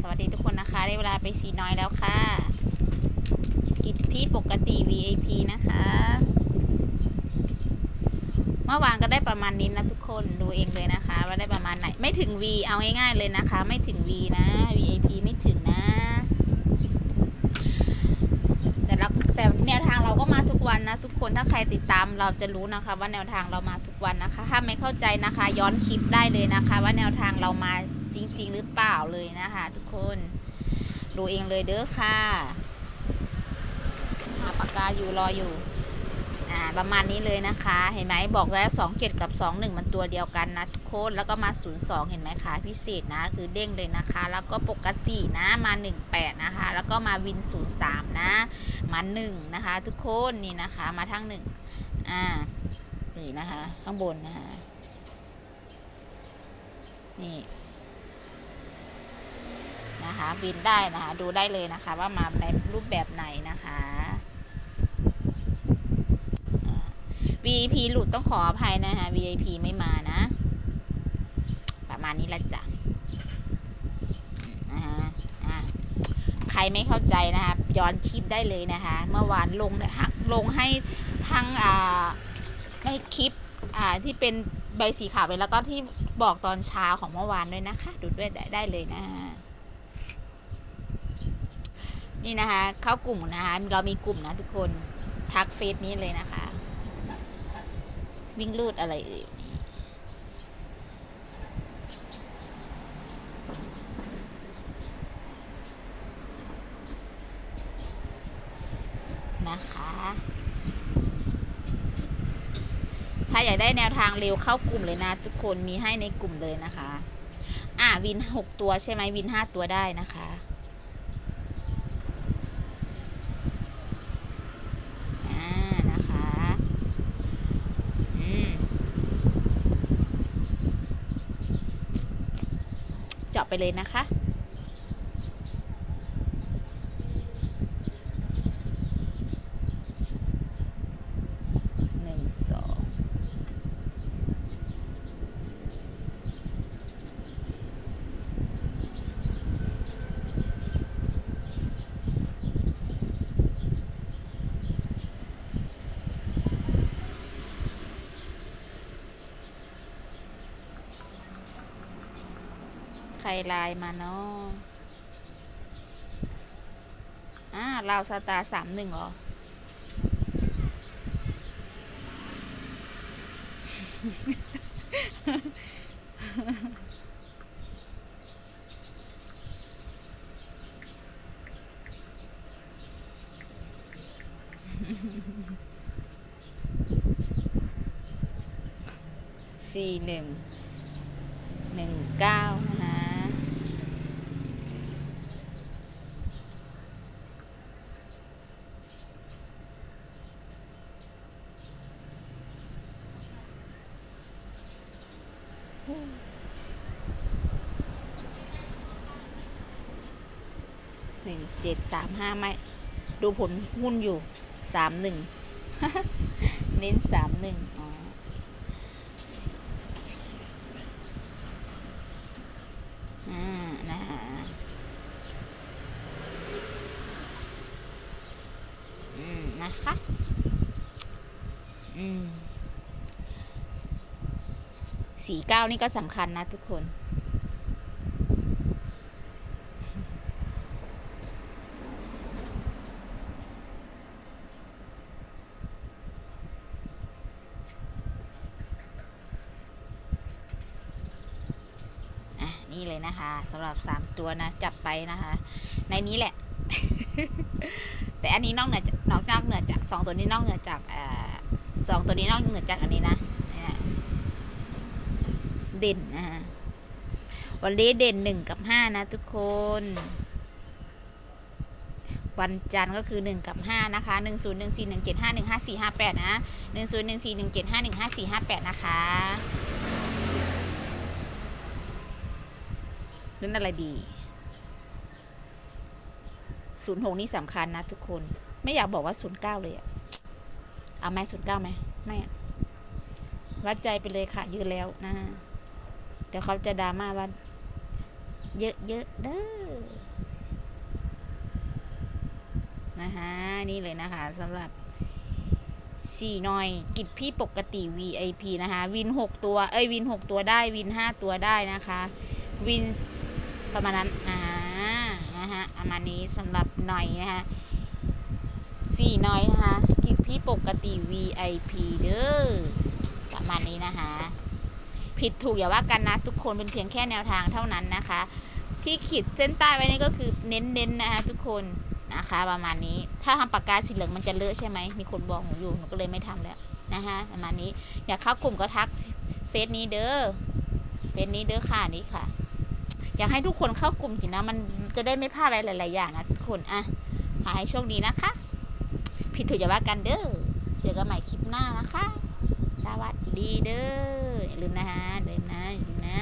สวัสดีทุกคนนะคะ ได้เวลาไปสีน้อยแล้วค่ะ กิจพี่ปกติ VIP นะคะ เมื่อวานก็ได้ประมาณนี้นะทุกคนดูเองเลยนะคะ ว่าได้ประมาณไหน ไม่ถึง V เอาง่ายๆเลยนะคะ ไม่ถึง V นะ VIP ไม่ถึงนะ แต่เราแต่แนวทางเราก็มาทุกวันนะ ทุกคนถ้าใครติดตามเราจะรู้นะคะ ว่าแนวทางเรามาทุกวันนะคะ ถ้าไม่เข้าใจนะคะ ย้อนคลิปได้เลยนะคะ ว่าแนวทางเรามา จริง ๆ หรือเปล่าเลยนะคะ ทุกคนดูเองเลยเด้อค่ะหาปากกาอยู่รออยู่อ่าประมาณนี้เลยนะคะ เห็นไหมบอกแล้ว2เกตกับ 2 1 มันตัวเดียวกันนะทุกคนแล้วก็มา 0 2 เห็นไหมคะพิเศษนะคือเด้งเลยนะคะ แล้วก็ปกตินะมา 1 8 นะคะ แล้วก็มาวิน 0 3 นะมา1นะคะ ทุกคนนี่นะคะมาทั้ง1อ่านี่นะคะ ข้างบนนะคะนี่ นะคะ บินได้นะคะ ดูได้เลยนะคะ ว่ามาในรูปแบบไหนนะคะ VIP หลุดต้องขออภัยนะคะ VIP ไม่มานะ ประมาณนี้ละจ้ะนะะใครไม่เข้าใจนะคะย้อนคลิปได้เลยนะคะ เมื่อวานลงลงให้ทั้งอ่าในคลิปที่เป็นใบสีขาวไปแล้วก็ที่บอกตอนเช้าของเมื่อวานด้วยนะคะ ดูด้วยได้ได้เลยนะคะ นี่นะคะ เข้ากลุ่มนะคะ เรามีกลุ่มนะทุกคนทักเฟซนี้เลยนะคะ วิ่งลูดอะไรเอ่ยนี่นะคะ ถ้าอยากได้แนวทางเร็วเข้ากลุ่มเลยนะ ทุกคนมีให้ในกลุ่มเลยนะคะ อ่าวินหกตัวใช่ไหมวินห้าตัวได้นะคะ อ่า นะคะ อืม เจาะไปเลยนะคะ หนึ่งสอง ใค รไลน์มาเนาะอ่าลาวสตาร์สามหนึ่งเหรอ สี่หนึ่งหนึ่งเก้านะคะ หนึ่งเจ็ดสามห้าไม่ ดูผลหุ้นอยู่สามหนึ่งเน้นสามหนึ่งอ๋อนะอืม นะคะ อืม สี่เก้านี่ก็สำคัญนะทุกคนอะนี่เลยนะคะสำหรับ3ตัวนะ จับไปนะคะ ในนี้แหละ แต่อันนี้นอกเหนือจากนอกเหนือจากสองตัวนี้นอกเหนือจากสองตัวนี้นอกเหนือจากอันนี้นะ เด่นนะคะวันนี้เด่นหนึ่งกับห้านะทุกคน วันจันทร์ก็คือหนึ่งกับห้านะคะหนึ่งศูนย์หนึ่งสี่หนึ่งเจ็ดห้าหนึ่งห้าสี่ห้าแปดนะหนึ่งศูนย์หนึ่งสี่หนึ่งเจ็ดห้าหนึ่งห้าสี่ห้าแปดนะคะเล่นอะไรดีศูนย์หกนี่สำคัญนะทุกคน ไม่อยากบอกว่าศูนย์เก้าเลยอะเอาไหมศูนย์เก้าไหมไม่อะวัดใจไปเลยค่ะ ยืนแล้วนะ เดี๋ยวเขาจะดราม่าว่าเยอะๆเด้อนะคะนี่เลยนะคะสำหรับสี่หน่อย กิจพี่ปกติ VIP นะคะ วินหกตัว เอ้ย วินหกตัวได้ วินห้าตัวได้นะคะ วินประมาณนั้น อ่า นะฮะประมาณนี้สำหรับหน่อยนะคะสี่หน่อยนะคะ กิจพี่ปกติ VIP เด้อ ประมาณนี้นะคะ ผิดถูกอย่าว่ากันนะทุกคนเป็นเพียงแค่แนวทางเท่านั้นนะคะ ที่ขีดเส้นใต้ไว้นี่ก็คือเน้นๆนะคะทุกคนนะคะประมาณนี้ ถ้าทำปากกาสีเหลืองมันจะเลอะใช่ไหมมีคนบอกหนูอยู่หนูก็เลยไม่ทำแล้วนะคะประมาณนี้อยากเข้ากลุ่มก็ทักเฟซนี้เด้อเฟซนี้เด้อค่ะนี่ค่ะ อยากให้ทุกคนเข้ากลุ่มจริงนะมันจะได้ไม่พลาดอะไรหลาย ๆ อย่างนะทุกคนอะขอให้โชคดีนะคะ ผิดถูกอย่าว่ากันเด้อเจอกันใหม่คลิปหน้านะคะ วัสดีเด้ออย่าลืมนะฮะอย่าลืมนะอย่าลืมนะ